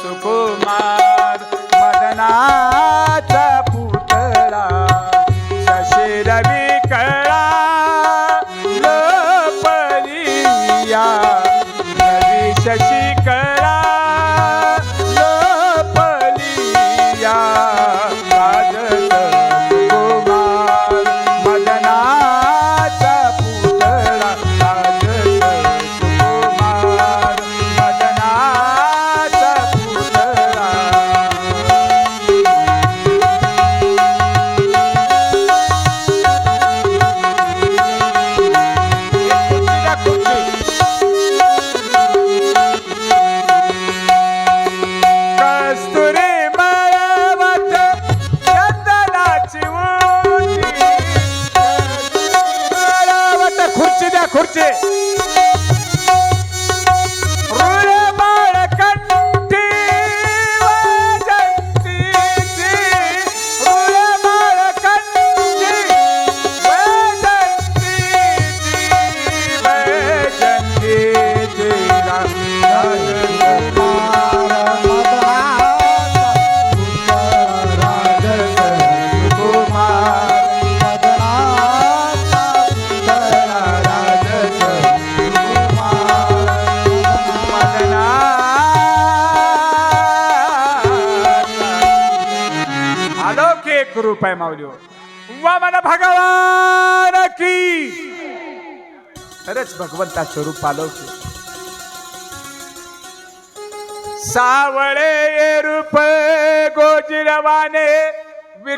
सुकुमार मदनाचा पुतळा शशी रवी कळा लोपलिया रवी शशी कळा. করছে। एक रुपये मावली हो. वा वामन भगवान की! खरंच भगवंताचं रूप अलौकिक सावळे रूप गोजिरवाने